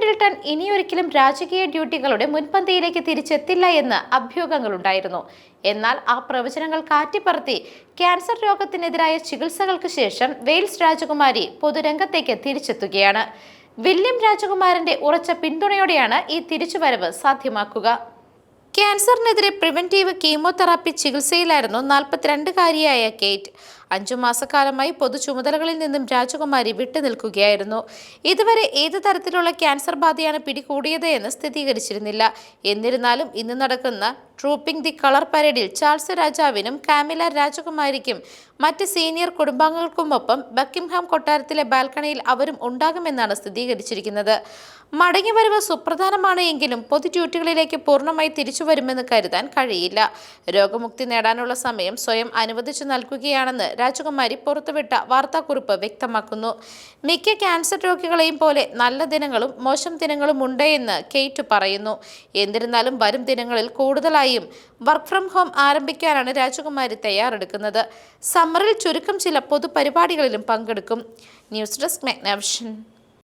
Middleton ഇനിയൊരിക്കലും രാജകീയ ഡ്യൂട്ടികളുടെ മുൻപന്തിയിലേക്ക് തിരിച്ചെത്തില്ല എന്ന് അഭ്യൂഹങ്ങളുണ്ടായിരുന്നു. എന്നാൽ ആ പ്രവചനങ്ങൾ കാറ്റിപ്പറത്തി ക്യാൻസർ രോഗത്തിനെതിരായ ചികിത്സകൾക്ക് ശേഷം വെയിൽസ് രാജകുമാരി പൊതുരംഗത്തേക്ക് തിരിച്ചെത്തുകയാണ്. വില്യം രാജകുമാരന്റെ ഉറച്ച പിന്തുണയോടെയാണ് ഈ തിരിച്ചുവരവ് സാധ്യമാക്കുക. ക്യാൻസറിനെതിരെ പ്രിവെന്റീവ് കീമോതെറാപ്പി ചികിത്സയിലായിരുന്നു നാൽപ്പത്തിരണ്ടുകാരിയായ കേറ്റ്. അഞ്ചു മാസക്കാലമായി പൊതു ചുമതലകളിൽ നിന്നും രാജകുമാരി വിട്ടുനിൽക്കുകയായിരുന്നു. ഇതുവരെ ഏത് തരത്തിലുള്ള ക്യാൻസർ ബാധയാണ് പിടികൂടിയത് എന്ന് സ്ഥിരീകരിച്ചിരുന്നില്ല. എന്നിരുന്നാലും ഇന്ന് നടക്കുന്ന ട്രൂപ്പിംഗ് ദി കളർ പരേഡിൽ ചാൾസ് രാജാവിനും കാമില രാജകുമാരിക്കും മറ്റ് സീനിയർ കുടുംബാംഗങ്ങൾക്കുമൊപ്പം ബക്കിംഹാം കൊട്ടാരത്തിലെ ബാൽക്കണിയിൽ അവരും ഉണ്ടാകുമെന്നാണ് സ്ഥിരീകരിച്ചിരിക്കുന്നത്. മടങ്ങിവരവ് സുപ്രധാനമാണ് എങ്കിലും പൊതു ഡ്യൂട്ടികളിലേക്ക് പൂർണമായി തിരിച്ചു വരുമെന്ന് കരുതാൻ കഴിയില്ല. രോഗമുക്തി നേടാനുള്ള സമയം സ്വയം അനുവദിച്ചു നൽകുകയാണെന്ന് രാജകുമാരി പുറത്തുവിട്ട വാർത്താക്കുറിപ്പ് വ്യക്തമാക്കുന്നു. മിക്ക ക്യാൻസർ രോഗികളെയും പോലെ നല്ല ദിനങ്ങളും മോശം ദിനങ്ങളും ഉണ്ട് എന്ന് കെയ്റ്റ് പറയുന്നു. എന്നിരുന്നാലും വരും ദിനങ്ങളിൽ കൂടുതലായും വർക്ക് ഫ്രം ഹോം ആരംഭിക്കാനാണ് രാജകുമാരി തയ്യാറെടുക്കുന്നത്. സമ്മറിൽ ചുരുക്കം ചില പൊതുപരിപാടികളിലും പങ്കെടുക്കും. News desk മെഗ്നാവിഷൻ